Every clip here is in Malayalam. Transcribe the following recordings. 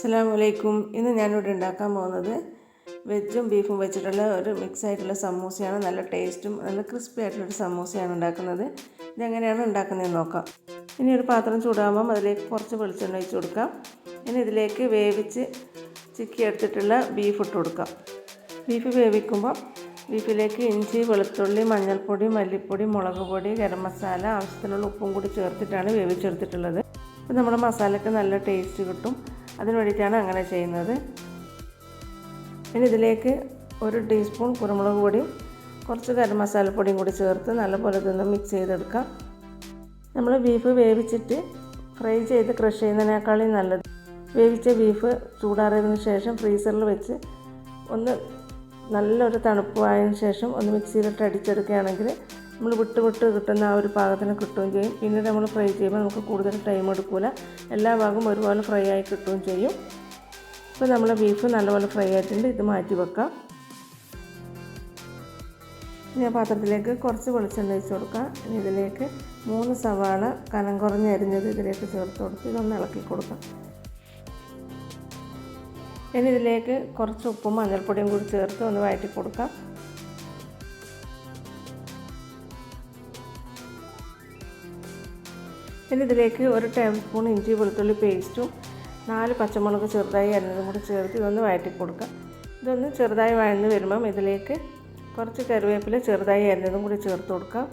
അസ്സാം വലൈക്കും ഇന്ന് ഞാനിവിടെ ഉണ്ടാക്കാൻ പോകുന്നത് വെജും ബീഫും വെച്ചിട്ടുള്ള ഒരു മിക്സ് ആയിട്ടുള്ള സമൂസയാണ്. നല്ല ടേസ്റ്റും നല്ല ക്രിസ്പി ആയിട്ടുള്ളൊരു സമൂസയാണ് ഉണ്ടാക്കുന്നത്. ഇതെങ്ങനെയാണ് ഉണ്ടാക്കുന്നതെന്ന് നോക്കാം. ഇനി ഒരു പാത്രം ചൂടാകുമ്പം അതിലേക്ക് കുറച്ച് വെളിച്ചെണ്ണ ഒഴിച്ച് കൊടുക്കാം. ഇനി ഇതിലേക്ക് വേവിച്ച് ചിക്കി എടുത്തിട്ടുള്ള ബീഫ് ഇട്ട് കൊടുക്കാം. ബീഫ് വേവിക്കുമ്പോൾ ബീഫിലേക്ക് ഇഞ്ചി വെളുത്തുള്ളി മഞ്ഞൾപ്പൊടി മല്ലിപ്പൊടി മുളക് പൊടി ഗരം മസാല ആവശ്യത്തിനുള്ള ഉപ്പും കൂടി ചേർത്തിട്ടാണ് വേവിച്ചെടുത്തിട്ടുള്ളത്. അപ്പോൾ നമ്മുടെ മസാലയ്ക്ക് നല്ല ടേസ്റ്റ് കിട്ടും. അതിന് വേണ്ടിയിട്ടാണ് അങ്ങനെ ചെയ്യുന്നത്. പിന്നെ ഇതിലേക്ക് ഒരു ടീസ്പൂൺ കുരുമുളക് പൊടിയും കുറച്ച് ഗരം മസാലപ്പൊടിയും കൂടി ചേർത്ത് നല്ലപോലെ ഇതൊന്ന് മിക്സ് ചെയ്തെടുക്കാം. നമ്മൾ ബീഫ് വേവിച്ചിട്ട് ഫ്രൈ ചെയ്ത് ക്രഷ് ചെയ്യുന്നതിനേക്കാളും നല്ലത്. വേവിച്ച ബീഫ് ചൂടാറിയതിന് ശേഷം ഫ്രീസറിൽ വെച്ച് ഒന്ന് നല്ലൊരു തണുപ്പായതിനു ശേഷം ഒന്ന് മിക്സിയിലിട്ട് അടിച്ചെടുക്കുകയാണെങ്കിൽ നമ്മൾ വിട്ട് വിട്ട് കിട്ടുന്ന ആ ഒരു പാകത്തിന് കിട്ടുകയും ചെയ്യും. പിന്നീട് നമ്മൾ ഫ്രൈ ചെയ്യുമ്പോൾ നമുക്ക് കൂടുതൽ ടൈം എടുക്കില്ല എല്ലാ ഭാഗവും ഒരുപോലെ ഫ്രൈ ആയി കിട്ടുകയും ചെയ്യും. ഇപ്പോൾ നമ്മൾ ബീഫ് നല്ലപോലെ ഫ്രൈ ആയിട്ടുണ്ട്. ഇത് മാറ്റി വെക്കാം. ഇനി ആ പാത്രത്തിലേക്ക് കുറച്ച് വെളിച്ചെണ്ണ ഒഴിച്ച് കൊടുക്കാം. ഇനി ഇതിലേക്ക് മൂന്ന് സവാള കനം കുറഞ്ഞ് അരിഞ്ഞത് ഇതിലേക്ക് ചേർത്ത് കൊടുത്ത് ഇതൊന്ന് ഇളക്കി കൊടുക്കാം. ഇനി ഇതിലേക്ക് കുറച്ച് ഉപ്പും മഞ്ഞൾപ്പൊടിയും കൂടി ചേർത്ത് ഒന്ന് വഴറ്റി കൊടുക്കാം. ഇനി ഇതിലേക്ക് ഒരു ടേബിൾ സ്പൂൺ ഇഞ്ചി വെളുത്തുള്ളി പേസ്റ്റും നാല് പച്ചമുളക് ചെറുതായി അരിഞ്ഞതും കൂടി ചേർത്ത് ഇതൊന്ന് വഴറ്റി കൊടുക്കാം ഇതൊന്ന് ചെറുതായി വഴന്ന് വരുമ്പം ഇതിലേക്ക് കുറച്ച് കറിവേപ്പില ചെറുതായി അരിഞ്ഞതും കൂടി ചേർത്ത് കൊടുക്കാം.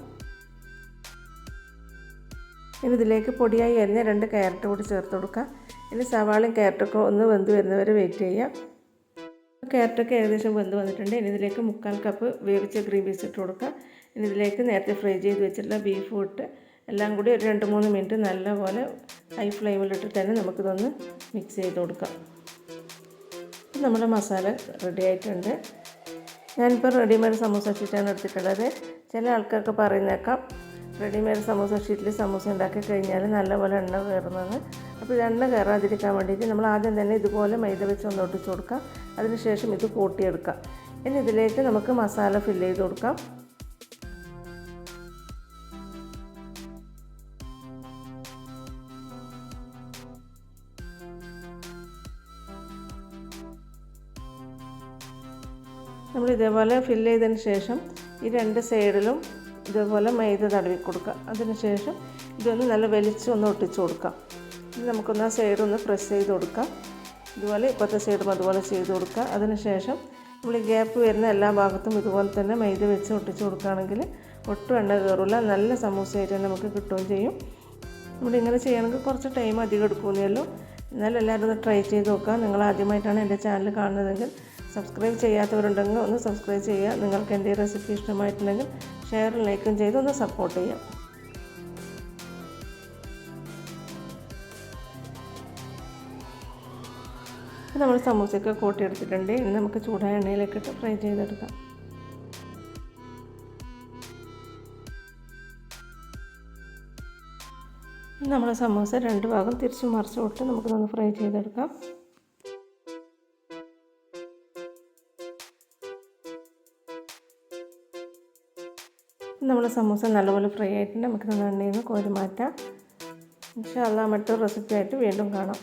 ഇനി ഇതിലേക്ക് പൊടിയായി അരിഞ്ഞ രണ്ട് ക്യാരറ്റ് കൂടി ചേർത്ത് കൊടുക്കാം ഇനി സവാളയും ക്യാരറ്റൊക്കെ ഒന്ന് വെന്ത് വരുന്നവരെ വെയിറ്റ് ചെയ്യാം. ക്യാരറ്റൊക്കെ ഏകദേശം വെന്ത് വന്നിട്ടുണ്ട്. ഇനി ഇതിലേക്ക് മുക്കാൽ കപ്പ് വേവിച്ച ഗ്രീൻ പീസ് ഇട്ട് കൊടുക്കാം ഇനി ഇതിലേക്ക് നേരത്തെ ഫ്രൈ ചെയ്ത് വെച്ചിട്ടുള്ള ബീഫും ഇട്ട് എല്ലാം കൂടി ഒരു രണ്ട് മൂന്ന് മിനിറ്റ് നല്ലപോലെ ഹൈ ഫ്ലെയിമിലിട്ട് തന്നെ നമുക്കിതൊന്ന് മിക്സ് ചെയ്ത് കൊടുക്കാം. നമ്മുടെ മസാല റെഡി ആയിട്ടുണ്ട്. ഞാനിപ്പോൾ റെഡിമെയ്ഡ് സമൂസ ഷീറ്റാണ് എടുത്തിട്ടുള്ളത്. ചില ആൾക്കാർക്ക് പറയുന്നേക്കാം റെഡിമെയ്ഡ് സമൂസ ഷീറ്റിൽ സമൂസ ഉണ്ടാക്കി കഴിഞ്ഞാൽ നല്ലപോലെ എണ്ണ കയറുന്നതാണ് അപ്പോൾ എണ്ണ കയറാതിരിക്കാൻ വേണ്ടിയിട്ട് നമ്മൾ ആദ്യം തന്നെ ഇതുപോലെ മൈദ വെച്ച് ഒന്ന് ഒട്ടിച്ച് കൊടുക്കാം. അതിനുശേഷം ഇത് കൂട്ടിയെടുക്കാം. ഇനി ഇതിലേക്ക് നമുക്ക് മസാല ഫില്ല് ചെയ്ത് കൊടുക്കാം. നമ്മൾ ഇതേപോലെ ഫില്ല് ചെയ്തതിന് ശേഷം ഈ രണ്ട് സൈഡിലും ഇതേപോലെ മൈദ തടവി കൊടുക്കുക. അതിന് ശേഷം ഇതൊന്ന് നല്ല വലിച്ച് ഒന്ന് ഒട്ടിച്ച് കൊടുക്കാം ഇത് നമുക്കൊന്ന് ആ സൈഡ് ഒന്ന് പ്രസ് ചെയ്ത് കൊടുക്കാം ഇതുപോലെ ഇപ്പോഴത്തെ സൈഡും അതുപോലെ ചെയ്ത് കൊടുക്കുക. അതിനുശേഷം നമ്മൾ ഈ ഗ്യാപ്പ് വരുന്ന എല്ലാ ഭാഗത്തും ഇതുപോലെ തന്നെ മൈദ വെച്ച് ഒട്ടിച്ച് കൊടുക്കുകയാണെങ്കിൽ ഒട്ടും എണ്ണ കയറില്ല നല്ല സമൂസയായിട്ട് തന്നെ നമുക്ക് കിട്ടുകയും ചെയ്യും. നമ്മളിങ്ങനെ ചെയ്യണമെങ്കിൽ കുറച്ച് ടൈം അധികം എടുക്കുമെന്നല്ലോ എന്നാലും എല്ലാവരും ഒന്ന് ട്രൈ ചെയ്ത് നോക്കുക. നിങ്ങൾ ആദ്യമായിട്ടാണ് എന്റെ ചാനൽ കാണുന്നതെങ്കിൽ സബ്സ്ക്രൈബ് ചെയ്യാത്തവരുണ്ടെങ്കിൽ ഒന്ന് സബ്സ്ക്രൈബ് ചെയ്യുക. നിങ്ങൾക്ക് എന്റെ റെസിപ്പി ഇഷ്ടമായിട്ടുണ്ടെങ്കിൽ ഷെയറും ലൈക്കും ചെയ്ത് ഒന്ന് സപ്പോർട്ട് ചെയ്യാം നമ്മൾ സമൂസയൊക്കെ കൂട്ടിയെടുത്തിട്ടുണ്ട്. ഇനി നമുക്ക് ചൂടായ എണ്ണയിലേക്കിട്ട് ഫ്രൈ ചെയ്തെടുക്കാം. നമ്മുടെ സമോസ രണ്ട് ഭാഗം തിരിച്ച് മറിച്ച് വിട്ട് നമുക്കിതൊന്ന് ഫ്രൈ ചെയ്തെടുക്കാം. നമ്മൾ സമോസ നല്ലപോലെ ഫ്രൈ ആയിട്ടുണ്ട്. നമുക്ക് എണ്ണയിൽ നിന്ന് കോരി മാറ്റാം. പക്ഷേ അല്ല മറ്റൊരു റെസിപ്പി ആയിട്ട് വീണ്ടും കാണാം.